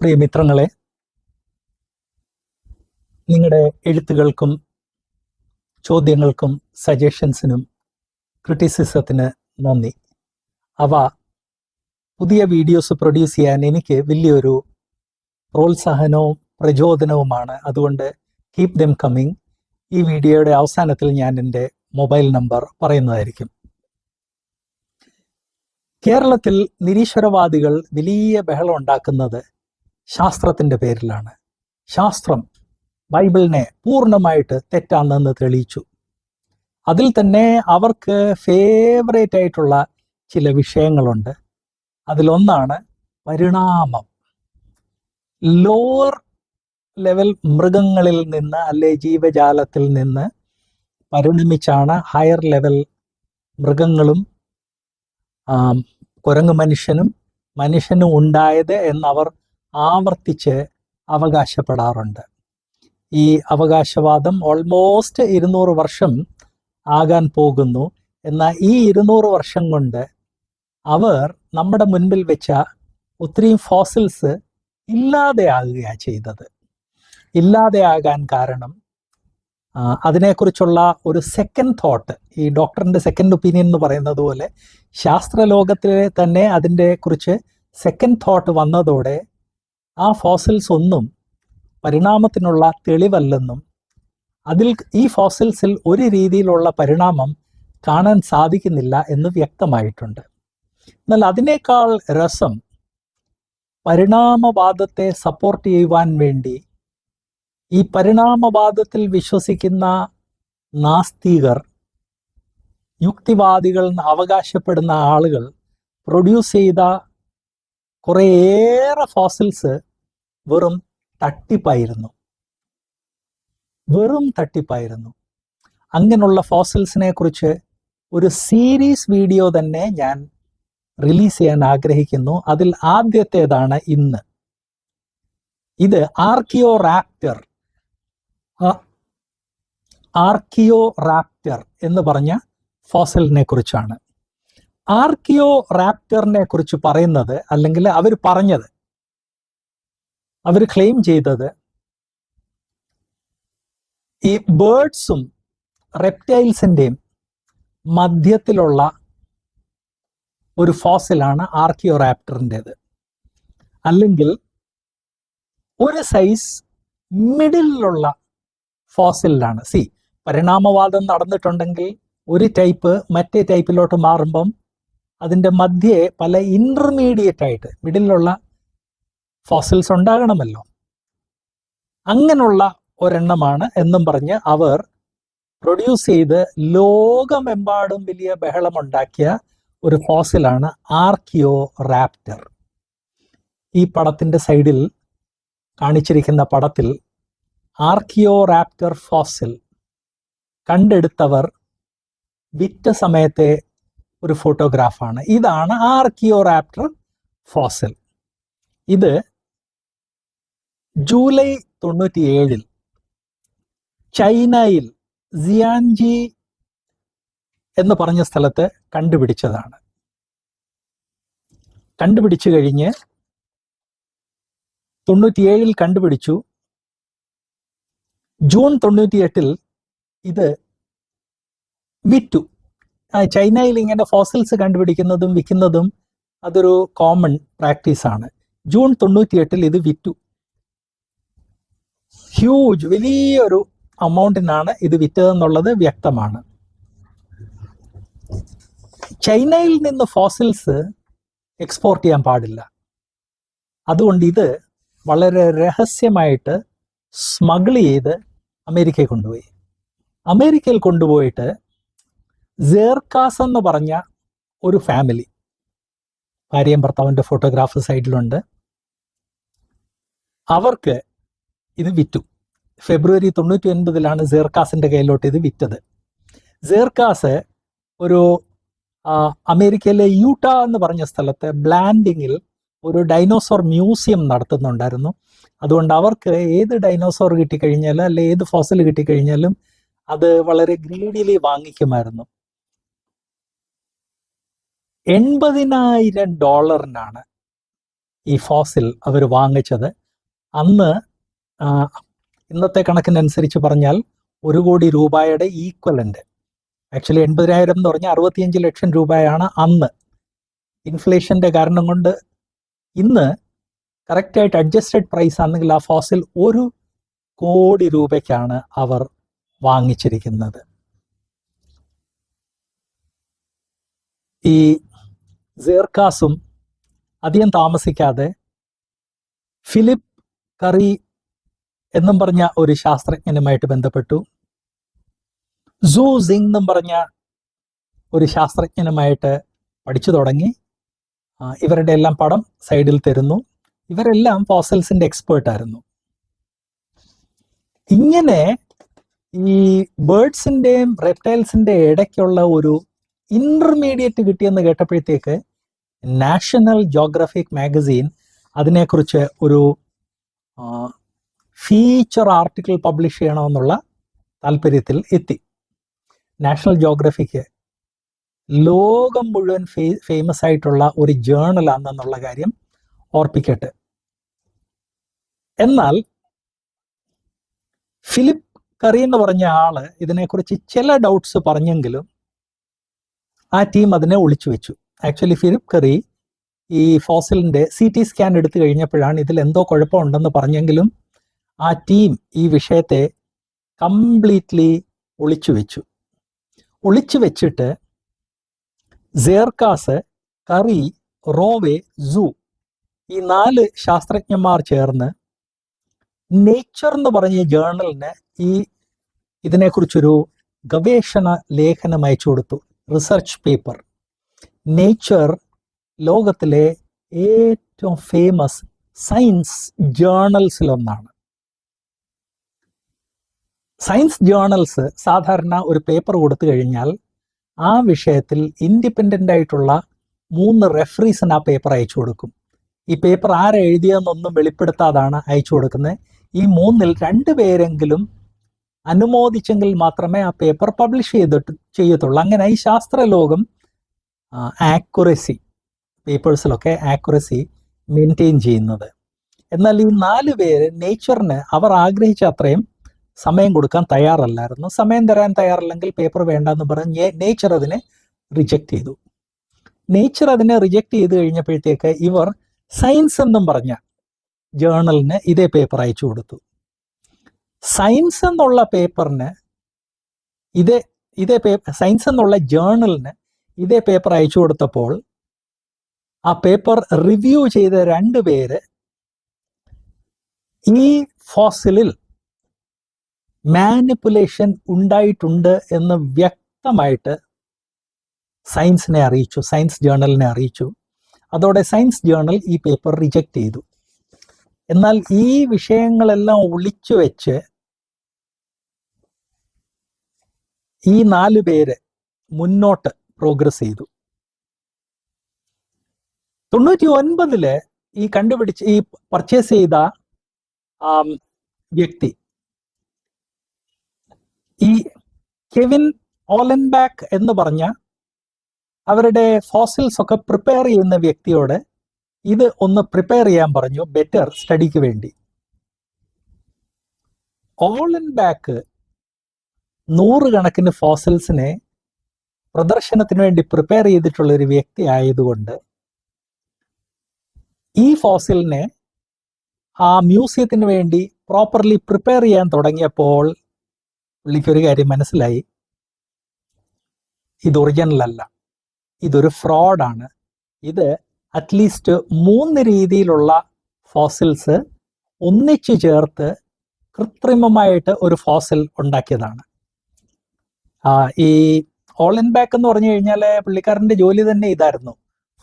പ്രിയ മിത്രങ്ങളെ നിങ്ങളുടെ എഴുത്തുകൾക്കും ചോദ്യങ്ങൾക്കും സജഷൻസിനും ക്രിറ്റിസിസത്തിന് നന്ദി. അവ പുതിയ വീഡിയോസ് പ്രൊഡ്യൂസ് ചെയ്യാൻ എനിക്ക് വലിയൊരു പ്രോത്സാഹനവും പ്രചോദനവുമാണ്. അതുകൊണ്ട് കീപ് ദം കമ്മിങ് ഈ വീഡിയോയുടെ അവസാനത്തിൽ ഞാൻ എന്റെ മൊബൈൽ നമ്പർ പറയുന്നതായിരിക്കും. കേരളത്തിൽ നിരീശ്വരവാദികൾ വലിയ ബഹളം ഉണ്ടാക്കുന്നത് ശാസ്ത്രത്തിന്റെ പേരിലാണ്. ശാസ്ത്രം ബൈബിളിനെ പൂർണമായിട്ട് തെറ്റാണെന്ന് തെളിയിച്ചു. അതിൽ തന്നെ അവർക്ക് ഫേവറേറ്റ് ആയിട്ടുള്ള ചില വിഷയങ്ങളുണ്ട്. അതിലൊന്നാണ് പരിണാമം. ലോവർ ലെവൽ മൃഗങ്ങളിൽ നിന്ന് അല്ലെ ജീവജാലത്തിൽ നിന്ന് പരിണമിച്ചാണ് ഹയർ ലെവൽ മൃഗങ്ങളും കുരങ്ങു മനുഷ്യനും മനുഷ്യനും ഉണ്ടായത് എന്നവർ ആവർത്തിച്ച് അവകാശപ്പെടാറുണ്ട്. ഈ അവകാശവാദം ഓൾമോസ്റ്റ് ഇരുന്നൂറ് വർഷം ആകാൻ പോകുന്നു. എന്നാൽ ഈ ഇരുന്നൂറ് വർഷം കൊണ്ട് അവർ നമ്മുടെ മുൻപിൽ വെച്ച ഒത്തിരിയും ഫോസിൽസ് ഇല്ലാതെയാകുകയാണ് ചെയ്തത്. ഇല്ലാതെയാകാൻ കാരണം അതിനെക്കുറിച്ചുള്ള ഒരു സെക്കൻഡ് തോട്ട് ഈ ഡോക്ടറിന്റെ സെക്കൻഡ് ഒപ്പീനിയൻ എന്ന് പറയുന്നത് പോലെ ശാസ്ത്രലോകത്തിലെ തന്നെ അതിന്റെ കുറിച്ച് സെക്കൻഡ് തോട്ട് വന്നതോടെ ആ ഫോസിൽസ് ഒന്നും പരിണാമത്തിനുള്ള തെളിവല്ലെന്നും അതിൽ ഈ ഫോസിൽസിൽ ഒരു രീതിയിലുള്ള പരിണാമം കാണാൻ സാധിക്കുന്നില്ല എന്ന് വ്യക്തമായിട്ടുണ്ട്. എന്നാൽ അതിനേക്കാൾ രസം പരിണാമവാദത്തെ സപ്പോർട്ട് ചെയ്യുവാൻ വേണ്ടി ഈ പരിണാമവാദത്തിൽ വിശ്വസിക്കുന്ന നാസ്തികർ യുക്തിവാദികൾ അവകാശപ്പെടുന്ന ആളുകൾ പ്രൊഡ്യൂസ് ചെയ്ത കുറേയേറെ ഫോസിൽസ് വെറും തട്ടിപ്പായിരുന്നു. വെറും തട്ടിപ്പായിരുന്നു. അങ്ങനെയുള്ള ഫോസിൽസിനെ കുറിച്ച് ഒരു സീരീസ് വീഡിയോ തന്നെ ഞാൻ റിലീസ് ചെയ്യാൻ ആഗ്രഹിക്കുന്നു. അതിൽ ആദ്യത്തേതാണ് ഇന്ന്. ഇത് ആർക്കിയോ റാപ്റ്റർ ആർക്കിയോ റാപ്റ്റർ എന്ന് പറഞ്ഞ ഫോസലിനെ കുറിച്ചാണ്. ആർക്കിയോ റാപ്റ്ററിനെ കുറിച്ച് പറയുന്നത് അല്ലെങ്കിൽ അവർ പറഞ്ഞത് അവർ ക്ലെയിം ചെയ്തത് ഈ ബേർഡ്സും റെപ്റ്റൈൽസിന്റെയും മധ്യത്തിലുള്ള ഒരു ഫോസിലാണ് ആർക്കിയോറാപ്റ്ററിന്റെത് അല്ലെങ്കിൽ ഒരു സൈസ് മിഡിലുള്ള ഫോസിലാണ്. സി പരിണാമവാദം നടന്നിട്ടുണ്ടെങ്കിൽ ഒരു ടൈപ്പ് മറ്റേ ടൈപ്പിലോട്ട് മാറുമ്പം അതിന്റെ മധ്യേ പല ഇന്റർമീഡിയറ്റ് ആയിട്ട് മിഡിലുള്ള ഫോസിൽസ് ഉണ്ടാകണമല്ലോ. അങ്ങനെയുള്ള ഒരെണ്ണമാണ് എന്നും പറഞ്ഞ് അവർ പ്രൊഡ്യൂസ് ചെയ്ത് ലോകമെമ്പാടും വലിയ ബഹളമുണ്ടാക്കിയ ഒരു ഫോസിലാണ് ആർക്കിയോ റാപ്റ്റർ ഈ പടത്തിന്റെ സൈഡിൽ കാണിച്ചിരിക്കുന്ന പടത്തിൽ ആർക്കിയോ റാപ്റ്റർ ഫോസിൽ കണ്ടെടുത്തവർ വിറ്റ സമയത്തെ ഒരു ഫോട്ടോഗ്രാഫാണ് ഇതാണ് ആർക്കിയോ റാപ്റ്റർ ഫോസിൽ ഇത് ജൂലൈ തൊണ്ണൂറ്റിയേഴിൽ ചൈനയിൽ സിയാൻജി എന്ന് പറഞ്ഞ സ്ഥലത്ത് കണ്ടുപിടിച്ചതാണ്. കണ്ടുപിടിച്ചു കഴിഞ്ഞ് തൊണ്ണൂറ്റിയേഴിൽ കണ്ടുപിടിച്ചു. ജൂൺ തൊണ്ണൂറ്റിയെട്ടിൽ ഇത് വിറ്റു. ചൈനയിൽ ഇങ്ങനെ ഫോസിൽസ് കണ്ടുപിടിക്കുന്നതും വിൽക്കുന്നതും അതൊരു കോമൺ പ്രാക്ടീസാണ്. ജൂൺ തൊണ്ണൂറ്റിയെട്ടിൽ ഇത് വിറ്റു. ഹ്യൂജ് വലിയൊരു അമൗണ്ടിനാണ് ഇത് വിറ്റതെന്നുള്ളത് വ്യക്തമാണ്. ചൈനയിൽ നിന്ന് ഫോസിൽസ് എക്സ്പോർട്ട് ചെയ്യാൻ പാടില്ല. അതുകൊണ്ട് ഇത് വളരെ രഹസ്യമായിട്ട് സ്മഗിൾ ചെയ്ത് അമേരിക്കയിൽ കൊണ്ടുപോയി. അമേരിക്കയിൽ കൊണ്ടുപോയിട്ട് സേർക്കാസ് എന്ന് പറഞ്ഞ ഒരു ഫാമിലി ഭാര്യയും ഭർത്താവിന്റെ ഫോട്ടോഗ്രാഫ് സൈഡിലുണ്ട് അവർക്ക് ഇത് വിറ്റു. ഫെബ്രുവരി തൊണ്ണൂറ്റി ഒൻപതിലാണ് സേർക്കാസിന്റെ കയ്യിലോട്ട് ഇത് വിറ്റത്. സേർക്കാസ് ഒരു അമേരിക്കയിലെ യൂട്ട എന്ന് പറഞ്ഞ സ്ഥലത്ത് ബ്ലാൻഡിങ്ങിൽ ഒരു ഡൈനോസോർ മ്യൂസിയം നടത്തുന്നുണ്ടായിരുന്നു. അതുകൊണ്ട് അവർക്ക് ഏത് ഡൈനോസോർ കിട്ടിക്കഴിഞ്ഞാലും അല്ലെ ഏത് ഫോസിൽ കിട്ടിക്കഴിഞ്ഞാലും അത് വളരെ ഗ്രീഡിലി വാങ്ങിക്കുമായിരുന്നു. എൺപതിനായിരം ഡോളറിനാണ് ഈ ഫോസിൽ അവർ വാങ്ങിച്ചത്. അന്ന് ഇന്നത്തെ കണക്കിനനുസരിച്ച് പറഞ്ഞാൽ ഒരു കോടി രൂപയുടെ ഈക്വലന്റ് ആക്ച്വലി എൺപതിനായിരം എന്ന് പറഞ്ഞാൽ അറുപത്തിയഞ്ച് ലക്ഷം രൂപയാണ് അന്ന്. ഇൻഫ്ലേഷന്റെ കാരണം കൊണ്ട് ഇന്ന് കറക്റ്റായിട്ട് അഡ്ജസ്റ്റഡ് പ്രൈസ് ആണെങ്കിൽ ആ ഫോസിൽ ഒരു കോടി രൂപയ്ക്കാണ് അവർ വാങ്ങിച്ചിരിക്കുന്നത്. ഈ സേർക്കാസും അധികം താമസിക്കാതെ ഫിലിപ്പ് കറി എന്നും പറഞ്ഞ ഒരു ശാസ്ത്രജ്ഞനുമായിട്ട് ബന്ധപ്പെട്ടു. സൂ സിംഗ് എന്നും പറഞ്ഞ ഒരു ശാസ്ത്രജ്ഞനുമായിട്ട് പഠിച്ചു തുടങ്ങി. ഇവരുടെ എല്ലാം പടം സൈഡിൽ തരുന്നു. ഇവരെല്ലാം ഫോസൽസിന്റെ എക്സ്പേർട്ട് ആയിരുന്നു. ഇങ്ങനെ ഈ ബേർഡ്സിന്റെയും റെപ്റ്റൈൽസിന്റെ ഇടയ്ക്കുള്ള ഒരു ഇന്റർമീഡിയറ്റ് കിട്ടിയെന്ന് കേട്ടപ്പോഴത്തേക്ക് നാഷണൽ ജോഗ്രഫിക് മാഗസീൻ അതിനെക്കുറിച്ച് ഒരു ഫീച്ചർ ആർട്ടിക്കിൾ പബ്ലിഷ് ചെയ്യണമെന്നുള്ള താല്പര്യത്തിൽ എത്തി. നാഷണൽ ജോഗ്രഫിക്ക് ലോകം മുഴുവൻ ഫേമസ് ആയിട്ടുള്ള ഒരു ജേണൽ ആണെന്നുള്ള കാര്യം ഓർപ്പിക്കട്ടെ. എന്നാൽ ഫിലിപ്പ് കറി എന്ന് പറഞ്ഞ ആൾ ഇതിനെക്കുറിച്ച് ചില ഡൗട്ട്സ് പറഞ്ഞെങ്കിലും ആ ടീം അതിനെ ഒളിച്ചു വെച്ചു. ആക്ച്വലി ഫിലിപ്പ് കറി ഈ ഫോസിലിന്റെ സി ടി സ്കാൻ എടുത്തു കഴിഞ്ഞപ്പോഴാണ് ഇതിൽ എന്തോ കുഴപ്പമുണ്ടെന്ന് പറഞ്ഞെങ്കിലും ആ ടീം ഈ വിഷയത്തെ കംപ്ലീറ്റ്ലി ഒളിച്ചു വെച്ചു. ഒളിച്ചു വെച്ചിട്ട് സേർക്കാസ് കറി റോവെ സൂ ഈ നാല് ശാസ്ത്രജ്ഞന്മാർ ചേർന്ന് നേച്ചർ എന്ന് പറഞ്ഞ ജേർണലിന് ഈ ഇതിനെക്കുറിച്ചൊരു ഗവേഷണ ലേഖനം അയച്ചു കൊടുത്തു. റിസർച്ച് പേപ്പർ നേച്ചർ ലോകത്തിലെ ഏറ്റവും ഫേമസ് സയൻസ് ജേർണൽസിലൊന്നാണ് സയൻസ് ജേണൽസ് സാധാരണ ഒരു പേപ്പർ കൊടുത്തു കഴിഞ്ഞാൽ ആ വിഷയത്തിൽ ഇൻഡിപെൻഡന്റ് ആയിട്ടുള്ള മൂന്ന് റെഫറീസിന് ആ പേപ്പർ അയച്ചു കൊടുക്കും. ഈ പേപ്പർ ആരെ എഴുതിയെന്നൊന്നും വെളിപ്പെടുത്താതാണ് അയച്ചു കൊടുക്കുന്നത്. ഈ മൂന്നിൽ രണ്ടു പേരെങ്കിലും അനുമോദിച്ചെങ്കിൽ മാത്രമേ ആ പേപ്പർ പബ്ലിഷ് ചെയ്തിട്ട് ചെയ്യത്തുള്ളൂ. അങ്ങനെ ഈ ശാസ്ത്രലോകം ആക്യുറസി പേപ്പേഴ്സിലൊക്കെ ആക്യുറസി മെയിന്റെയിൻ ചെയ്യുന്നത്. എന്നാൽ ഈ നാല് പേര് നേച്ചറിന് അവർ ആഗ്രഹിച്ച അത്രയും സമയം കൊടുക്കാൻ തയ്യാറല്ലായിരുന്നു. സമയം തരാൻ തയ്യാറല്ലെങ്കിൽ പേപ്പർ വേണ്ട എന്ന് പറഞ്ഞ് നേച്ചർ അതിനെ റിജക്റ്റ് ചെയ്തു. നേച്ചർ അതിനെ റിജക്റ്റ് ചെയ്ത് കഴിഞ്ഞപ്പോഴത്തേക്ക് ഇവർ സയൻസ് എന്നും പറഞ്ഞ ജേണലിന് ഇതേ പേപ്പർ അയച്ചു കൊടുത്തു. സയൻസ് എന്നുള്ള പേപ്പറിന് ഇതേ ഇതേ പേപ്പർ സയൻസ് എന്നുള്ള ജേണലിന് ഇതേ പേപ്പർ അയച്ചു കൊടുത്തപ്പോൾ ആ പേപ്പർ റിവ്യൂ ചെയ്ത രണ്ട് പേര് ഈ ഫോസിലിൽ മാനിപ്പുലേഷൻ ഉണ്ടായിട്ടുണ്ട് എന്ന് വ്യക്തമായിട്ട് സയൻസിനെ അറിയിച്ചു സയൻസ് ജേണലിനെ അറിയിച്ചു. അതോടെ സയൻസ് ജേണൽ ഈ പേപ്പർ റിജക്റ്റ് ചെയ്തു. എന്നാൽ ഈ വിഷയങ്ങളെല്ലാം ഒളിച്ചു വെച്ച് ഈ നാല് പേര് മുന്നോട്ട് പ്രോഗ്രസ് ചെയ്തു. തൊണ്ണൂറ്റി ഒൻപതിൽ ഈ കണ്ടുപിടിച്ച് ഈ പർച്ചേസ് ചെയ്ത വ്യക്തി ഈ കെവിൻ ഓലൻബാക്ക് എന്ന് പറഞ്ഞ അവരുടെ ഫോസിൽസ് ഒക്കെ പ്രിപ്പയർ ചെയ്യുന്ന വ്യക്തിയോട് ഇത് ഒന്ന് പ്രിപ്പയർ ചെയ്യാൻ പറഞ്ഞു ബെറ്റർ സ്റ്റഡിക്ക് വേണ്ടി. ഓളൻബാക്ക് നൂറുകണക്കിന് ഫോസിൽസിനെ പ്രദർശനത്തിന് വേണ്ടി പ്രിപ്പയർ ചെയ്തിട്ടുള്ള ഒരു വ്യക്തി ആയതുകൊണ്ട് ഈ ഫോസിലിനെ ആ മ്യൂസിയത്തിന് വേണ്ടി പ്രോപ്പർലി പ്രിപ്പയർ ചെയ്യാൻ തുടങ്ങിയപ്പോൾ പുള്ളിക്ക് ഒരു കാര്യം മനസ്സിലായി. ഇത് ഒറിജിനൽ അല്ല. ഇതൊരു ഫ്രോഡാണ് ഇത് അറ്റ്ലീസ്റ്റ് മൂന്ന് രീതിയിലുള്ള ഫോസിൽസ് ഒന്നിച്ചു ചേർത്ത് കൃത്രിമമായിട്ട് ഒരു ഫോസിൽ ഉണ്ടാക്കിയതാണ്. ഈ ഓൾ ഇൻ ബാക്ക് എന്ന് പറഞ്ഞു കഴിഞ്ഞാൽ പുള്ളിക്കാരന്റെ ജോലി തന്നെ ഇതായിരുന്നു.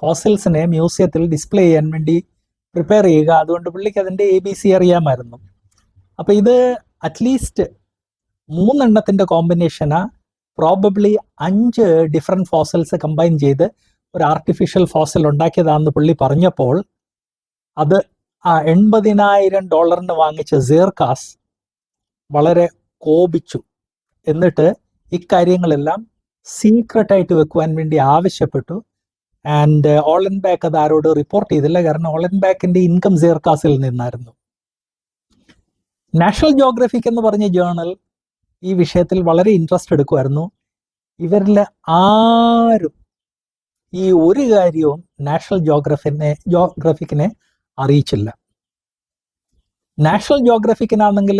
ഫോസിൽസിനെ മ്യൂസിയത്തിൽ ഡിസ്പ്ലേ ചെയ്യാൻ വേണ്ടി പ്രിപ്പയർ ചെയ്യുക. അതുകൊണ്ട് പുള്ളിക്ക് അതിന്റെ എ ബി സി അറിയാമായിരുന്നു. അപ്പോൾ ഇത് അറ്റ്ലീസ്റ്റ് മൂന്നെണ്ണത്തിന്റെ കോമ്പിനേഷനാ പ്രോബബ്ലി അഞ്ച് ഡിഫറെന്റ് ഫോസൽസ് കമ്പൈൻ ചെയ്ത് ഒരു ആർട്ടിഫിഷ്യൽ ഫോസൽ ഉണ്ടാക്കിയതാണെന്ന് പുള്ളി പറഞ്ഞപ്പോൾ അത് ആ എൺപതിനായിരം ഡോളറിന് വാങ്ങിച്ച സീർകാസ് വളരെ കോപിച്ചു. എന്നിട്ട് ഇക്കാര്യങ്ങളെല്ലാം സീക്രട്ട് ആയിട്ട് വെക്കുവാൻ വേണ്ടി ആവശ്യപ്പെട്ടു. ആൻഡ് ഓളൻ ബാക്ക് അത് ആരോട് റിപ്പോർട്ട് ചെയ്തില്ല. കാരണം ഓളൻ ബാക്കിന്റെ ഇൻകം സീർകാസിൽ നിന്നായിരുന്നു. നാഷണൽ ജോഗ്രഫിക് എന്ന് പറഞ്ഞ ജേണൽ ഈ വിഷയത്തിൽ വളരെ ഇൻട്രസ്റ്റ് എടുക്കുമായിരുന്നു. ഇവരിൽ ആരും ഈ ഒരു കാര്യവും നാഷണൽ ജോഗ്രഫിനെ ജോഗ്രഫിക്കിനെ അറിയിച്ചില്ല. നാഷണൽ ജോഗ്രഫിക്കിനാണെങ്കിൽ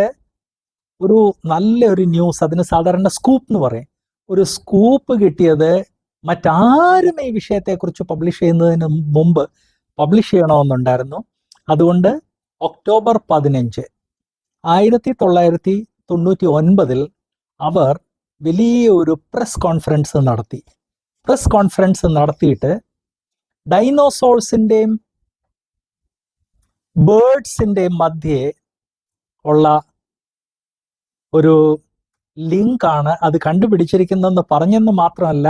ഒരു നല്ല ഒരു ന്യൂസ് അതിന് സാധാരണ സ്കൂപ്പ് എന്ന് പറയും. ഒരു സ്കൂപ്പ് കിട്ടിയത് മറ്റാരും ഈ വിഷയത്തെക്കുറിച്ച് പബ്ലിഷ് ചെയ്യുന്നതിന് മുമ്പ് പബ്ലിഷ് ചെയ്യണമെന്നുണ്ടായിരുന്നു. അതുകൊണ്ട് ഒക്ടോബർ പതിനഞ്ച് ആയിരത്തി തൊള്ളായിരത്തി തൊണ്ണൂറ്റി ഒൻപതിൽ അവർ വലിയ ഒരു പ്രസ് കോൺഫറൻസ് നടത്തി. പ്രസ് കോൺഫറൻസ് നടത്തിയിട്ട് ഡൈനോസോൾസിന്റെയും ബേർഡ്സിന്റെയും മധ്യേ ഉള്ള ഒരു ലിങ്കാണ് അത് കണ്ടുപിടിച്ചിരിക്കുന്നതെന്ന് പറഞ്ഞെന്ന് മാത്രമല്ല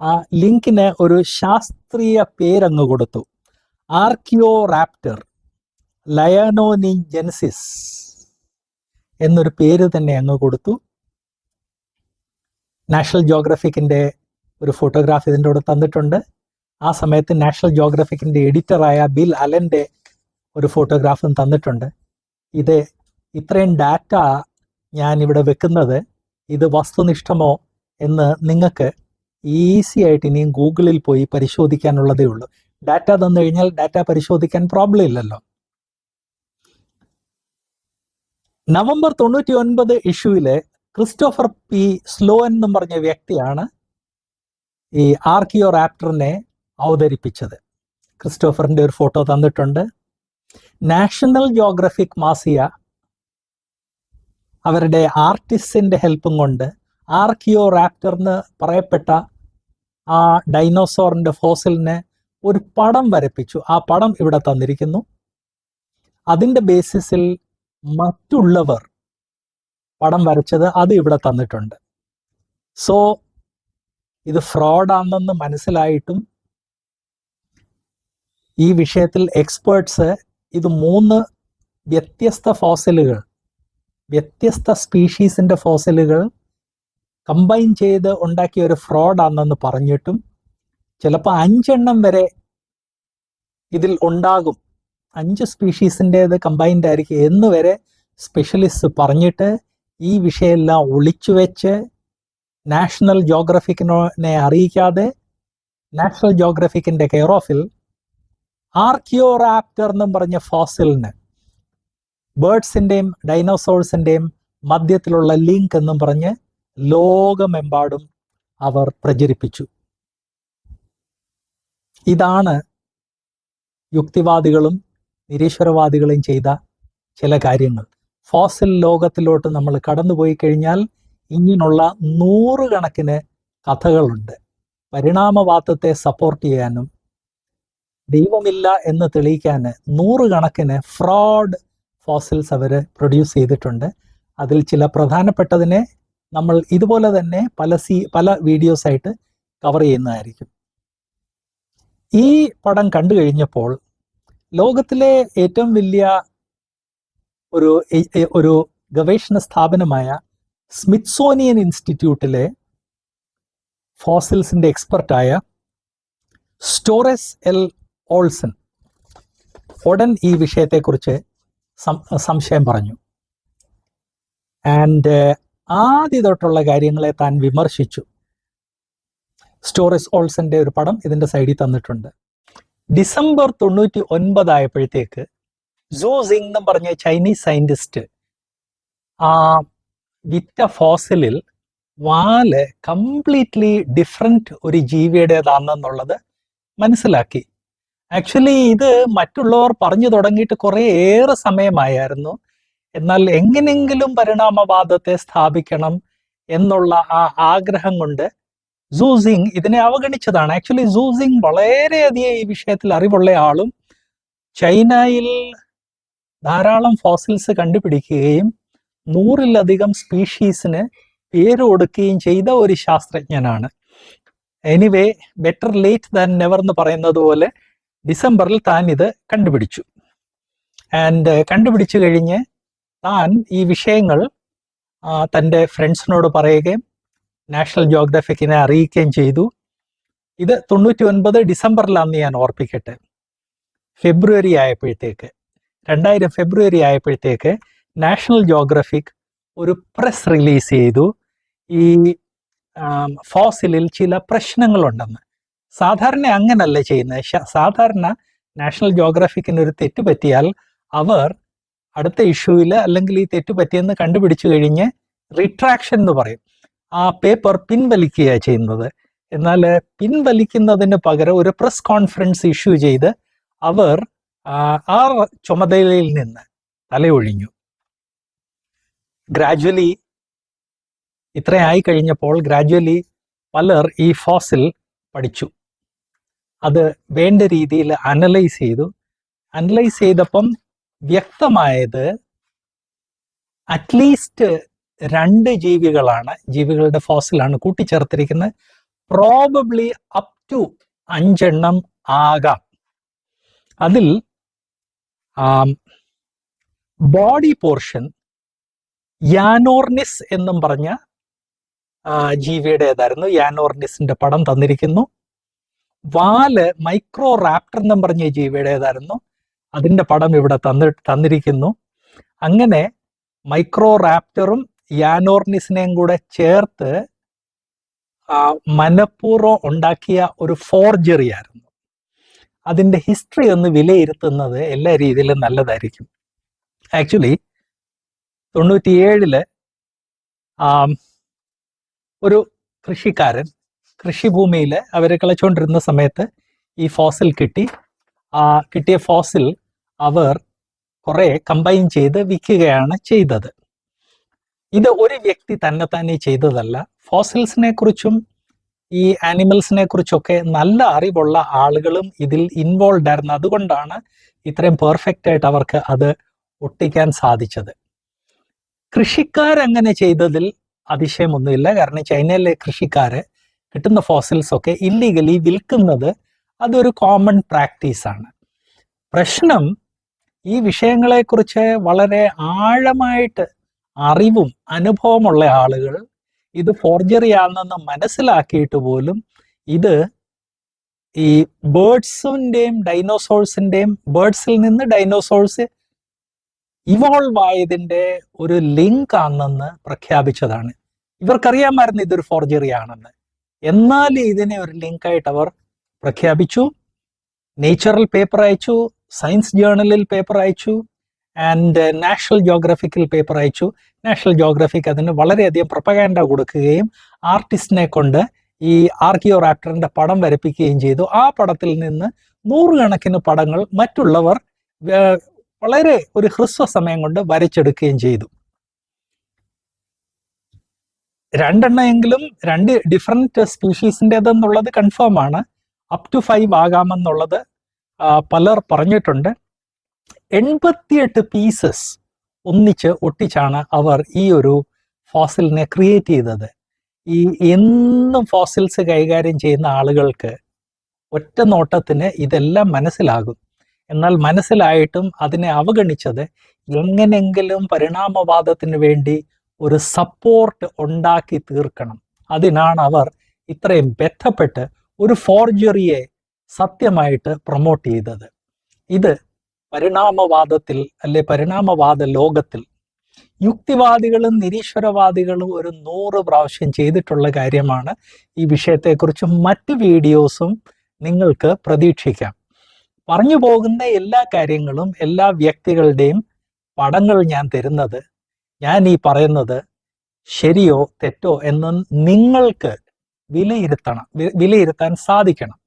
ആ ലിങ്കിന് ഒരു ശാസ്ത്രീയ പേരങ്ങ് കൊടുത്തു. ആർക്കിയോ റാപ്റ്റർ ലയനോനി ജെൻസിസ് എന്നൊരു പേര് തന്നെ അങ്ങ് കൊടുത്തു. നാഷണൽ ജോഗ്രഫിക്കിന്റെ ഒരു ഫോട്ടോഗ്രാഫ് ഇതിന്റെ കൂടെ തന്നിട്ടുണ്ട്. ആ സമയത്ത് നാഷണൽ ജോഗ്രഫിക്കിന്റെ എഡിറ്ററായ ബിൽ അലന്റെ ഒരു ഫോട്ടോഗ്രാഫും തന്നിട്ടുണ്ട്. ഇത് ഇത്രയും ഡാറ്റ ഞാൻ ഇവിടെ വെക്കുന്നത് ഇത് വസ്തുനിഷ്ഠമോ എന്ന് നിങ്ങൾക്ക് ഈസി ആയിട്ട് ഇനിയും ഗൂഗിളിൽ പോയി പരിശോധിക്കാനുള്ളതേ ഉള്ളൂ. ഡാറ്റ തന്നു കഴിഞ്ഞാൽ ഡാറ്റ പരിശോധിക്കാൻ പ്രോബ്ലം ഇല്ലല്ലോ. നവംബർ തൊണ്ണൂറ്റി ഒൻപത് ഇഷ്യൂവിൽ ക്രിസ്റ്റോഫർ പി. സ്ലോ എന്നും പറഞ്ഞ വ്യക്തിയാണ് ഈ ആർക്കിയോ റാപ്റ്ററിനെ അവതരിപ്പിച്ചത്. ക്രിസ്റ്റോഫറിന്റെ ഒരു ഫോട്ടോ തന്നിട്ടുണ്ട്. നാഷണൽ ജോഗ്രഫിക് മാസിയ അവരുടെ ആർട്ടിസ്റ്റിന്റെ ഹെൽപ്പും കൊണ്ട് ആർക്കിയോ റാപ്റ്റർ എന്ന് പറയപ്പെട്ട ആ ഡൈനോസോറിന്റെ ഫോസിലിനെ ഒരു പടം വരപ്പിച്ചു. ആ പടം ഇവിടെ തന്നിരിക്കുന്നു. അതിന്റെ ബേസിസിൽ മറ്റുള്ളവർ പടം വരച്ചത് അത് ഇവിടെ തന്നിട്ടുണ്ട്. സോ ഇത് ഫ്രോഡാണെന്ന് മനസ്സിലായിട്ടും ഈ വിഷയത്തിൽ എക്സ്പേർട്സ് ഇത് മൂന്ന് വ്യത്യസ്ത ഫോസലുകൾ വ്യത്യസ്ത സ്പീഷീസിന്റെ ഫോസലുകൾ കമ്പൈൻ ചെയ്ത് ഉണ്ടാക്കിയ ഒരു ഫ്രോഡാണെന്ന് പറഞ്ഞിട്ടും ചിലപ്പോൾ അഞ്ചെണ്ണം വരെ ഇതിൽ ഉണ്ടാകും. അഞ്ച് സ്പീഷീസിന്റേത് കമ്പൈൻഡ് ആയിരിക്കും എന്ന് വരെ സ്പെഷ്യലിസ്റ്റ് പറഞ്ഞിട്ട് ഈ വിഷയമെല്ലാം ഒളിച്ചു വെച്ച് നാഷണൽ ജോഗ്രഫിക്കിനെ അറിയിക്കാതെ നാഷണൽ ജോഗ്രഫിക്കിന്റെ കെയർ ഓഫിൽ ആർക്കിയോറാപ്റ്റർ എന്നും പറഞ്ഞ ഫോസിലിന് ബേർഡ്സിന്റെയും ഡൈനോസോഴ്സിന്റെയും മധ്യത്തിലുള്ള ലിങ്ക് എന്നും പറഞ്ഞ് ലോകമെമ്പാടും അവർ പ്രചരിപ്പിച്ചു. ഇതാണ് യുക്തിവാദികളും നിരീശ്വരവാദികളും ചെയ്ത ചില കാര്യങ്ങൾ. ഫോസിൽ ലോകത്തിലോട്ട് നമ്മൾ കടന്നുപോയി കഴിഞ്ഞാൽ ഇങ്ങനെയുള്ള നൂറുകണക്കിന് കഥകളുണ്ട്. പരിണാമവാദത്തെ സപ്പോർട്ട് ചെയ്യാനും ദൈവമില്ല എന്ന് തെളിയിക്കാൻ നൂറുകണക്കിന് ഫ്രോഡ് ഫോസിൽസ് അവർ പ്രൊഡ്യൂസ് ചെയ്തിട്ടുണ്ട്. അതിൽ ചില പ്രധാനപ്പെട്ടതിനെ നമ്മൾ ഇതുപോലെ തന്നെ പല സി പല വീഡിയോസ് ആയിട്ട് കവർ ചെയ്യുന്നതായിരിക്കും. ഈ പടം കണ്ടു കഴിഞ്ഞപ്പോൾ ലോകത്തിലെ ഏറ്റവും വലിയ ഒരു ഒരു ഗവേഷണ സ്ഥാപനമായ സ്മിത്സോണിയൻ ഇൻസ്റ്റിറ്റ്യൂട്ടിലെ ഫോസിൽസിന്റെ എക്സ്പെർട്ടായ സ്റ്റോറസ് എൽ ഓൾസൺ ഉടൻ ഈ വിഷയത്തെക്കുറിച്ച് സംശയം പറഞ്ഞു. ആൻഡ് ആദ്യ തൊട്ടുള്ള കാര്യങ്ങളെ താൻ വിമർശിച്ചു. സ്റ്റോറസ് ഓൾസന്റെ ഒരു പടം ഇതിന്റെ സൈഡിൽ തന്നിട്ടുണ്ട്. ഡിസംബർ തൊണ്ണൂറ്റി ഒൻപതായപ്പോഴത്തേക്ക് സൂ സിംഗ് എന്ന് പറഞ്ഞ ചൈനീസ് സയന്റിസ്റ്റ് ആ വിറ്റ ഫോസിലിൽ വാൽ കംപ്ലീറ്റ്ലി ഡിഫറെന്റ് ഒരു ജീവിയുടേതാണെന്നുള്ളത് മനസ്സിലാക്കി. ആക്ച്വലി ഇത് മറ്റുള്ളവർ പറഞ്ഞു തുടങ്ങിയിട്ട് കുറേ ഏറെ സമയമായിരുന്നു എന്നാൽ എങ്ങനെങ്കിലും പരിണാമവാദത്തെ സ്ഥാപിക്കണം എന്നുള്ള ആ ആഗ്രഹം കൊണ്ട് സൂസിങ് ഇതിനെ അവഗണിച്ചതാണ്. ആക്ച്വലി സൂസിങ് വളരെയധികം ഈ വിഷയത്തിൽ അറിവുള്ള ആളും ചൈനയിൽ ധാരാളം ഫോസിൽസ് കണ്ടുപിടിക്കുകയും നൂറിലധികം സ്പീഷീസിന് പേര് കൊടുക്കുകയും ചെയ്ത ഒരു ശാസ്ത്രജ്ഞനാണ്. Anyway better late than never എന്ന് പറയുന്നത് പോലെ ഡിസംബറിൽ താൻ ഇത് കണ്ടുപിടിച്ചു. ആൻഡ് കണ്ടുപിടിച്ചു കഴിഞ്ഞ് താൻ ഈ വിഷയങ്ങൾ തന്റെ ഫ്രണ്ട്സിനോട് പറയുകയും നാഷണൽ ജോഗ്രഫിക്കിനെ അറിയിക്കുകയും ചെയ്തു. ഇത് തൊണ്ണൂറ്റി ഒൻപത് ഡിസംബറിലാണെന്ന് ഞാൻ ഓർപ്പിക്കട്ടെ. ഫെബ്രുവരി ആയപ്പോഴത്തേക്ക്. രണ്ടായിരം ഫെബ്രുവരി ആയപ്പോഴത്തേക്ക് നാഷണൽ ജോഗ്രഫിക് ഒരു പ്രസ് റിലീസ് ചെയ്തു. ഈ ഫോസിലിൽ ചില പ്രശ്നങ്ങളുണ്ടെന്ന്. സാധാരണ അങ്ങനല്ല ചെയ്യുന്നത്. സാധാരണ നാഷണൽ ജോഗ്രഫിക്കിന് ഒരു തെറ്റ് പറ്റിയാൽ അവർ അടുത്ത ഇഷ്യൂവിൽ അല്ലെങ്കിൽ ഈ തെറ്റ് പറ്റിയെന്ന് കണ്ടുപിടിച്ചു കഴിഞ്ഞ് റിട്രാക്ഷൻ എന്ന് പറയും. ആ പേപ്പർ പിൻവലിക്കുകയാണ് ചെയ്യുന്നത്. എന്നാൽ പിൻവലിക്കുന്നതിന് പകരം ഒരു പ്രസ് കോൺഫറൻസ് ഇഷ്യൂ ചെയ്ത് അവർ ആ, ചുമതലയിൽ നിന്ന് തലയൊഴിഞ്ഞു. ഗ്രാജ്വലി ഇത്രയായി കഴിഞ്ഞപ്പോൾ ഗ്രാജ്വലി പലർ ഈ ഫോസിൽ പഠിച്ചു. അത് വേണ്ട രീതിയിൽ അനലൈസ് ചെയ്തു. അനലൈസ് ചെയ്തപ്പം വ്യക്തമായത് അറ്റ്ലീസ്റ്റ് രണ്ട് ജീവികളാണ് ജീവികളുടെ ഫോസിലാണ് കൂട്ടിച്ചേർത്തിരിക്കുന്നത്. പ്രോബബ്ലി അപ് ടു അഞ്ചെണ്ണം ആകാം. അതിൽ ബോഡി പോർഷൻ യാനോർണിസ് എന്നും പറഞ്ഞ ജീവിയുടേതായിരുന്നു. യാനോർണിസിന്റെ പടം തന്നിരിക്കുന്നു. വാൽ മൈക്രോ റാപ്റ്റർ എന്നും പറഞ്ഞ ജീവിയുടേതായിരുന്നു. അതിന്റെ പടം ഇവിടെ തന്നി തന്നിരിക്കുന്നു. അങ്ങനെ മൈക്രോ റാപ്റ്ററും യാനോർണിസിനെയും കൂടെ ചേർത്ത് മനഃപൂർവം ഉണ്ടാക്കിയ ഒരു ഫോർജറി ആയിരുന്നു. അതിന്റെ ഹിസ്റ്ററി ഒന്ന് വിലയിരുത്തുന്നത് എല്ലാ രീതിയിലും നല്ലതായിരിക്കും. ആക്ച്വലി തൊണ്ണൂറ്റിയേഴിൽ ഒരു കൃഷിക്കാരൻ കൃഷിഭൂമിയിൽ അവർ കളിച്ചുകൊണ്ടിരുന്ന സമയത്ത് ഈ ഫോസിൽ കിട്ടി. ആ കിട്ടിയ ഫോസിൽ അവർ കുറെ കമ്പൈൻ ചെയ്ത് വിൽക്കുകയാണ് ചെയ്തത്. ഇത് ഒരു വ്യക്തി തന്നെ തന്നെ ചെയ്തതല്ല. ഫോസിൽസിനെ കുറിച്ചും ഈ ആനിമൽസിനെ കുറിച്ചൊക്കെ നല്ല അറിവുള്ള ആളുകളും ഇതിൽ ഇൻവോൾവ് ആയിരുന്നു. അതുകൊണ്ടാണ് ഇത്രയും പെർഫെക്റ്റ് ആയിട്ട് അവർക്ക് അത് ഒട്ടിക്കാൻ സാധിച്ചത്. കൃഷിക്കാരങ്ങനെ ചെയ്തതിൽ അതിശയമൊന്നുമില്ല. കാരണം ചൈനയിലെ കൃഷിക്കാര് കിട്ടുന്ന ഫോസിൽസ് ഒക്കെ ഇല്ലീഗലി വിൽക്കുന്നത് അതൊരു കോമൺ പ്രാക്ടീസ് ആണ്. പ്രശ്നം ഈ വിഷയങ്ങളെക്കുറിച്ച് വളരെ ആഴമായിട്ട് അറിവും അനുഭവമുള്ള ആളുകൾ ഇത് ഫോർജറി ആണെന്ന് മനസ്സിലാക്കിയിട്ട് പോലും ഇത് ഈ ബേർഡ്സിന്റെയും ഡൈനോസോഴ്സിന്റെയും ബേർഡ്സിൽ നിന്ന് ഡൈനോസോഴ്സ് ഇവോൾവ് ആയതിന്റെ ഒരു ലിങ്ക് ആണെന്ന് പ്രഖ്യാപിച്ചതാണ്. ഇവർക്കറിയാമായിരുന്നു ഇതൊരു ഫോർജറി ആണെന്ന് എന്നാൽ ഇതിനെ ഒരു ലിങ്കായിട്ട് അവർ പ്രഖ്യാപിച്ചു. നേച്ചറൽ പേപ്പർ അയച്ചു സയൻസ് ജേർണലിൽ പേപ്പർ അയച്ചു. ആൻഡ് നാഷണൽ ജോഗ്രഫിക്കൽ പേപ്പർ അയച്ചു. നാഷണൽ ജോഗ്രഫിക്ക് അതിന് വളരെയധികം പ്രൊപ്പഗാൻഡ കൊടുക്കുകയും ആർട്ടിസ്റ്റിനെ കൊണ്ട് ഈ ആർക്കിയോ റാപ്റ്ററിന്റെ പടം വരപ്പിക്കുകയും ചെയ്തു. ആ പടത്തിൽ നിന്ന് നൂറുകണക്കിന് പടങ്ങൾ മറ്റുള്ളവർ വളരെ ഒരു ഹ്രസ്വ സമയം കൊണ്ട് വരച്ചെടുക്കുകയും ചെയ്തു. രണ്ടെണ്ണമെങ്കിലും രണ്ട് ഡിഫറെന്റ് സ്പീഷീസിന്റെതെന്നുള്ളത് കൺഫേം ആണ്. അപ് ടു ഫൈവ് ആകാമെന്നുള്ളത് പലർ പറഞ്ഞിട്ടുണ്ട്. എൺപത്തിയെട്ട് പീസസ് ഒന്നിച്ച് ഒട്ടിച്ചാണ് അവർ ഈ ഒരു ഫോസിലിനെ ക്രിയേറ്റ് ചെയ്തത്. ഈ എന്നും ഫോസിൽസ് കൈകാര്യം ചെയ്യുന്ന ആളുകൾക്ക് ഒറ്റ നോട്ടത്തിന് ഇതെല്ലാം മനസ്സിലാകും. എന്നാൽ മനസ്സിലായിട്ടും അതിനെ അവഗണിച്ചത് എങ്ങനെങ്കിലും പരിണാമവാദത്തിന് വേണ്ടി ഒരു സപ്പോർട്ട് ഉണ്ടാക്കി തീർക്കണം. അതിനാണ് അവർ ഇത്രയും ബന്ധപ്പെട്ട് ഒരു ഫോർജറിയെ സത്യമായിട്ട് പ്രൊമോട്ട് ചെയ്തത്. ഇത് പരിണാമവാദത്തിൽ അല്ലെ പരിണാമവാദ ലോകത്തിൽ യുക്തിവാദികളും നിരീശ്വരവാദികളും ഒരു നൂറ് പ്രാവശ്യം ചെയ്തിട്ടുള്ള കാര്യമാണ് ഈ വിഷയത്തെക്കുറിച്ച് മറ്റ് വീഡിയോസും നിങ്ങൾക്ക് പ്രതീക്ഷിക്കാം. പറഞ്ഞു പോകുന്ന എല്ലാ കാര്യങ്ങളും എല്ലാ വ്യക്തികളുടെയും പടങ്ങൾ ഞാൻ തരുന്നത് ഞാൻ ഈ പറയുന്നത് ശരിയോ തെറ്റോ എന്ന് നിങ്ങൾക്ക് വിലയിരുത്തണം വിലയിരുത്താൻ സാധിക്കണം.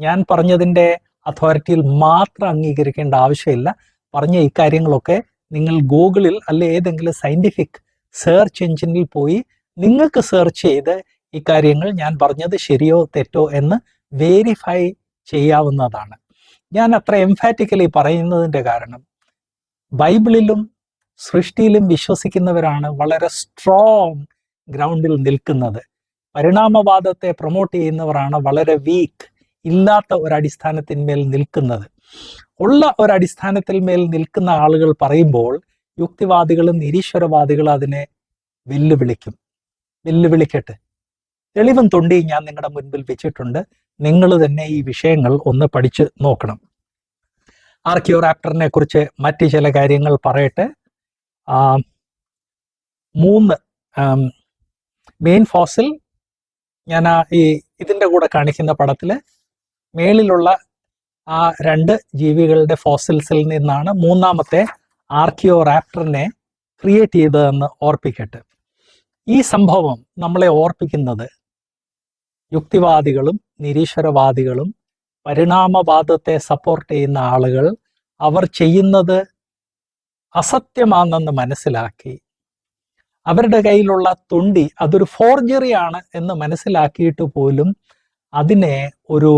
ഞാൻ പറഞ്ഞതിന്റെ അതോറിറ്റിയിൽ മാത്രം അംഗീകരിക്കേണ്ട ആവശ്യമില്ല. പറഞ്ഞ ഇക്കാര്യങ്ങളൊക്കെ നിങ്ങൾ ഗൂഗിളിൽ അല്ലെ ഏതെങ്കിലും സയന്റിഫിക് സെർച്ച് എഞ്ചിനിൽ പോയി നിങ്ങൾക്ക് സെർച്ച് ചെയ്ത് ഇക്കാര്യങ്ങൾ ഞാൻ പറഞ്ഞത് ശരിയോ തെറ്റോ എന്ന് വേരിഫൈ ചെയ്യാവുന്നതാണ്. ഞാൻ അത്ര എംഫാറ്റിക്കലി പറയുന്നതിന്റെ കാരണം ബൈബിളിലും സൃഷ്ടിയിലും വിശ്വസിക്കുന്നവരാണ് വളരെ സ്ട്രോങ് ഗ്രൗണ്ടിൽ നിൽക്കുന്നത്. പരിണാമവാദത്തെ പ്രൊമോട്ട് ചെയ്യുന്നവരാണ് വളരെ വീക്ക് ഇല്ലാത്ത ഒരടിസ്ഥാനത്തിന്മേൽ നിൽക്കുന്നത്. ഉള്ള ഒരടിസ്ഥാനത്തിൽ മേൽ നിൽക്കുന്ന ആളുകൾ പറയുമ്പോൾ യുക്തിവാദികളും നിരീശ്വരവാദികളും അതിനെ വെല്ലുവിളിക്കും. വെല്ലുവിളിക്കട്ടെ. തെളിവും തൊണ്ടി ഞാൻ നിങ്ങളുടെ മുൻപിൽ വെച്ചിട്ടുണ്ട്. നിങ്ങൾ തന്നെ ഈ വിഷയങ്ങൾ ഒന്ന് പഠിച്ച് നോക്കണം. ആർക്കിയോറാപ്റ്ററിനെ കുറിച്ച് മറ്റ് ചില കാര്യങ്ങൾ പറയട്ടെ. മൂന്ന് മെയിൻ ഫോസിൽ ഞാൻ ഈ ഇതിന്റെ കൂടെ കാണിക്കുന്ന പടത്തിൽ മേളിലുള്ള ആ രണ്ട് ജീവികളുടെ ഫോസിൽസിൽ നിന്നാണ് മൂന്നാമത്തെ ആർക്കിയോ റാപ്റ്ററിനെ ക്രിയേറ്റ് ചെയ്തതെന്ന് ഓർപ്പിക്കട്ടെ. ഈ സംഭവം നമ്മളെ ഓർപ്പിക്കുന്നത് യുക്തിവാദികളും നിരീശ്വരവാദികളും പരിണാമവാദത്തെ സപ്പോർട്ട് ചെയ്യുന്ന ആളുകൾ അവർ ചെയ്യുന്നത് അസത്യമാണെന്ന് മനസ്സിലാക്കി അവരുടെ കയ്യിലുള്ള തൊണ്ടി അതൊരു ഫോർജറിയാണ് എന്ന് മനസ്സിലാക്കിയിട്ട് പോലും അതിനെ ഒരു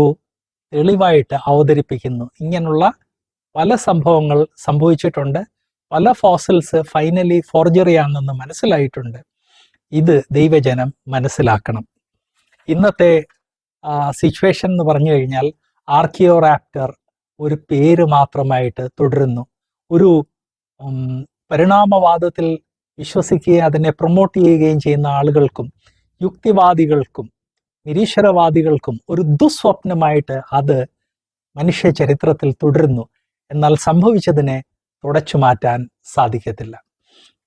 തെളിവായിട്ട് അവതരിപ്പിക്കുന്നു. ഇങ്ങനെയുള്ള പല സംഭവങ്ങൾ സംഭവിച്ചിട്ടുണ്ട്. പല ഫോസിൽസ് ഫൈനലി ഫോർജറി ആണെന്ന് മനസ്സിലായിട്ടുണ്ട്. ഇത് ദൈവജനം മനസ്സിലാക്കണം. ഇന്നത്തെ സിറ്റുവേഷൻ എന്ന് പറഞ്ഞു കഴിഞ്ഞാൽ ആർക്കിയോറാപ്റ്റർ ഒരു പേര് മാത്രമായിട്ട് തുടരുന്നു. ഒരു പരിണാമവാദത്തിൽ വിശ്വസിക്കുകയും അതിനെ പ്രൊമോട്ട് ചെയ്യുകയും ചെയ്യുന്ന ആളുകൾക്കും യുക്തിവാദികൾക്കും നിരീശ്വരവാദികൾക്കും ഒരു ദുസ്വപ്നമായിട്ട് അത് മനുഷ്യ ചരിത്രത്തിൽ തുടരുന്നു. എന്നാൽ സംഭവിച്ചതിനെ തുടച്ചു മാറ്റാൻ സാധിക്കത്തില്ല.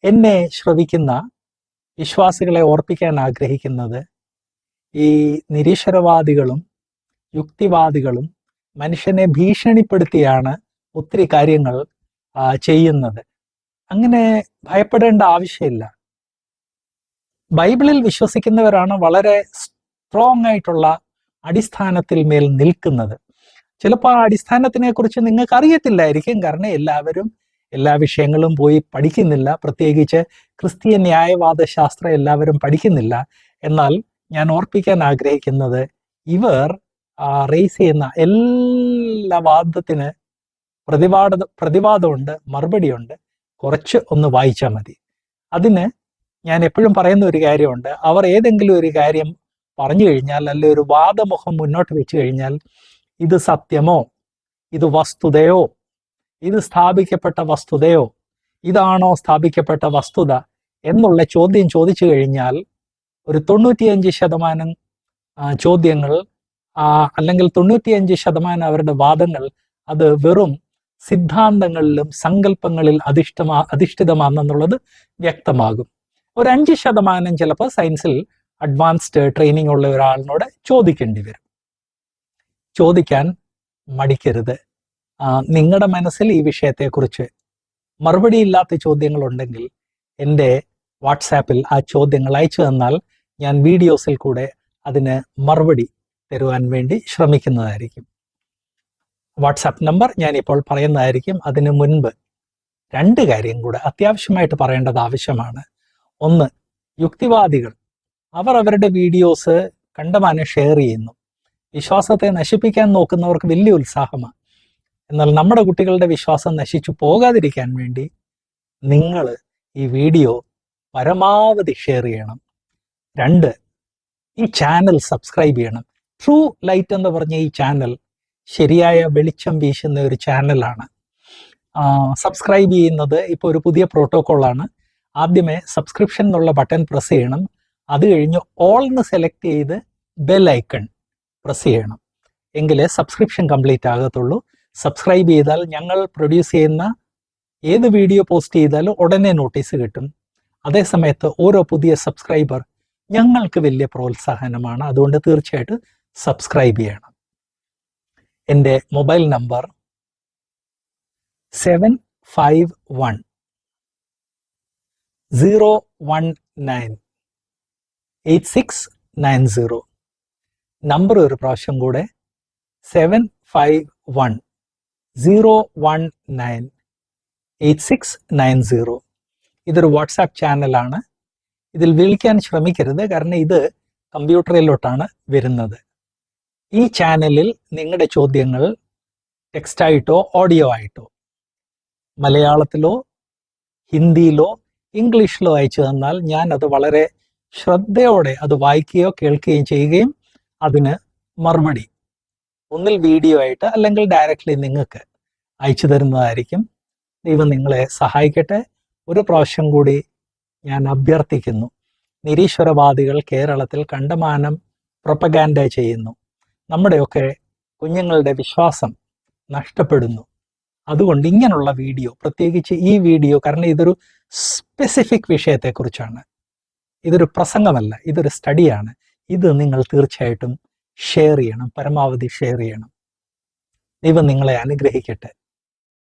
എന്നെ ശ്രവിക്കുന്ന വിശ്വാസികളെ ഓർപ്പിക്കാൻ ആഗ്രഹിക്കുന്നത് ഈ നിരീശ്വരവാദികളും യുക്തിവാദികളും മനുഷ്യനെ ഭീഷണിപ്പെടുത്തിയാണ് ഒത്തിരി കാര്യങ്ങൾ ചെയ്യുന്നത്. അങ്ങനെ ഭയപ്പെടേണ്ട ആവശ്യമില്ല. ബൈബിളിൽ വിശ്വസിക്കുന്നവരാണ് വളരെ സ്ട്രോങ് ആയിട്ടുള്ള അടിസ്ഥാനത്തിൽ മേൽ നിൽക്കുന്നത്. ചിലപ്പോൾ ആ അടിസ്ഥാനത്തിനെ കുറിച്ച് നിങ്ങൾക്ക് അറിയത്തില്ലായിരിക്കും. കാരണം എല്ലാവരും എല്ലാ വിഷയങ്ങളും പോയി പഠിക്കുന്നില്ല. പ്രത്യേകിച്ച് ക്രിസ്തീയ ന്യായവാദ ശാസ്ത്രം എല്ലാവരും പഠിക്കുന്നില്ല. എന്നാൽ ഞാൻ ഓർപ്പിക്കാൻ ആഗ്രഹിക്കുന്നത് ഇവർ റേസ് ചെയ്യുന്ന എല്ലാ വാദത്തിന് പ്രതിവാദ പ്രതിവാദമുണ്ട് മറുപടിയുണ്ട്. കുറച്ച് ഒന്ന് വായിച്ചാൽ മതി. അതിന് ഞാൻ എപ്പോഴും പറയുന്ന ഒരു കാര്യമുണ്ട്. അവർ ഏതെങ്കിലും ഒരു കാര്യം പറഞ്ഞു കഴിഞ്ഞാൽ അല്ലെ ഒരു വാദമുഖം മുന്നോട്ട് വെച്ച് കഴിഞ്ഞാൽ ഇത് സത്യമോ? ഇത് വസ്തുതയോ? ഇത് സ്ഥാപിക്കപ്പെട്ട വസ്തുതയോ? ഇതാണോ സ്ഥാപിക്കപ്പെട്ട വസ്തുത? എന്നുള്ള ചോദ്യം ചോദിച്ചു കഴിഞ്ഞാൽ ഒരു തൊണ്ണൂറ്റിയഞ്ച് ശതമാനം ചോദ്യങ്ങൾ അല്ലെങ്കിൽ തൊണ്ണൂറ്റിയഞ്ച് ശതമാനം അവരുടെ വാദങ്ങൾ അത് വെറും സിദ്ധാന്തങ്ങളിലും സങ്കല്പങ്ങളിൽ അധിഷ്ഠമാ അധിഷ്ഠിതമാണെന്നുള്ളത് വ്യക്തമാകും. ഒരു അഞ്ച് ശതമാനം ചിലപ്പോൾ സയൻസിൽ അഡ്വാൻസ്ഡ് ട്രെയിനിങ് ഉള്ള ഒരാളിനോട് ചോദിക്കേണ്ടി വരും. ചോദിക്കാൻ മടിക്കരുത്. നിങ്ങളുടെ മനസ്സിൽ ഈ വിഷയത്തെക്കുറിച്ച് മറുപടിയില്ലാത്ത ചോദ്യങ്ങളുണ്ടെങ്കിൽ എന്റെ വാട്സാപ്പിൽ ആ ചോദ്യങ്ങൾ അയച്ചു തന്നാൽ ഞാൻ വീഡിയോസിൽ കൂടെ അതിന് മറുപടി തരുവാൻ വേണ്ടി ശ്രമിക്കുന്നതായിരിക്കും. വാട്സാപ്പ് നമ്പർ ഞാനിപ്പോൾ പറയുന്നതായിരിക്കും. അതിനു മുൻപ് രണ്ട് കാര്യം കൂടെ അത്യാവശ്യമായിട്ട് പറയേണ്ടത് ആവശ്യമാണ്. ഒന്ന് യുക്തിവാദികൾ. അവർ അവരുടെ വീഡിയോസ് കണ്ടമാനം ഷെയർ ചെയ്യുന്നു. വിശ്വാസത്തെ നശിപ്പിക്കാൻ നോക്കുന്നവർക്ക് വലിയ ഉത്സാഹമാണ്. എന്നാൽ നമ്മുടെ കുട്ടികളുടെ വിശ്വാസം നശിച്ചു പോകാതിരിക്കാൻ വേണ്ടി നിങ്ങൾ ഈ വീഡിയോ പരമാവധി ഷെയർ ചെയ്യണം. രണ്ട് ഈ ചാനൽ സബ്സ്ക്രൈബ് ചെയ്യണം. ട്രൂ ലൈറ്റ് എന്ന് പറഞ്ഞ ഈ ചാനൽ ശരിയായ വെളിച്ചം വീശുന്ന ഒരു ചാനലാണ് സബ്സ്ക്രൈബ് ചെയ്യുന്നത് ഇപ്പോൾ ഒരു പുതിയ പ്രോട്ടോക്കോളാണ് ആദ്യമേ സബ്സ്ക്രിപ്ഷൻ എന്നുള്ള ബട്ടൺ പ്രസ് ചെയ്യണം. അത് കഴിഞ്ഞ് ഓൾ എന്ന് സെലക്ട് ചെയ്ത് ബെൽ ഐക്കൺ പ്രസ് ചെയ്യണം. എങ്കിലേ സബ്സ്ക്രിപ്ഷൻ കംപ്ലീറ്റ് ആകത്തുള്ളൂ. സബ്സ്ക്രൈബ് ചെയ്താൽ ഞങ്ങൾ പ്രൊഡ്യൂസ് ചെയ്യുന്ന ഏത് വീഡിയോ പോസ്റ്റ് ചെയ്താലും ഉടനെ നോട്ടീസ് കിട്ടും. അതേ സമയത്ത് ഓരോ പുതിയ സബ്സ്ക്രൈബർ ഞങ്ങൾക്ക് വലിയ പ്രോത്സാഹനമാണ്. അതുകൊണ്ട് തീർച്ചയായിട്ടും സബ്സ്ക്രൈബ് ചെയ്യണം. എന്റെ mobile number seven five one zero one nine eight six nine zero. Number ഒരു പ്രാവശ്യം കൂടെ seven five one zero one nine eight six nine zero. ഇതൊരു വാട്സാപ്പ് ചാനലാണ്. ഇതിൽ വിളിക്കാൻ ശ്രമിക്കരുത് കാരണം ഇത് കമ്പ്യൂട്ടറിലോട്ടാണ് വരുന്നത്. ഈ ചാനലിൽ നിങ്ങളുടെ ചോദ്യങ്ങൾ ടെക്സ്റ്റായിട്ടോ ഓഡിയോ ആയിട്ടോ മലയാളത്തിലോ ഹിന്ദിയിലോ ഇംഗ്ലീഷിലോ അയച്ചു തന്നാൽ ഞാൻ അത് വളരെ ശ്രദ്ധയോടെ അത് വായിക്കുകയോ കേൾക്കുകയും ചെയ്യുകയും അതിന് മറുപടി. ഒന്നിൽ വീഡിയോ ആയിട്ട് അല്ലെങ്കിൽ ഡയറക്റ്റ്ലി നിങ്ങൾക്ക് അയച്ചു തരുന്നതായിരിക്കും. ദൈവം നിങ്ങളെ സഹായിക്കട്ടെ. ഒരു പ്രാവശ്യം കൂടി ഞാൻ അഭ്യർത്ഥിക്കുന്നു. നിരീശ്വരവാദികൾ കേരളത്തിൽ കണ്ടമാനം പ്രൊപ്പഗാൻഡ ചെയ്യുന്നു. നമ്മുടെയൊക്കെ കുഞ്ഞുങ്ങളുടെ വിശ്വാസം നഷ്ടപ്പെടുന്നു. അതുകൊണ്ട് ഇങ്ങനെയുള്ള വീഡിയോ പ്രത്യേകിച്ച് ഈ വീഡിയോ കാരണം ഇതൊരു സ്പെസിഫിക് വിഷയത്തെക്കുറിച്ചാണ്. ഇതൊരു പ്രസംഗമല്ല ഇതൊരു സ്റ്റഡിയാണ് ഇത് നിങ്ങൾ തീർച്ചയായിട്ടും ഷെയർ ചെയ്യണം പരമാവധി ഷെയർ ചെയ്യണം. ദൈവം നിങ്ങളെ അനുഗ്രഹിക്കട്ടെ.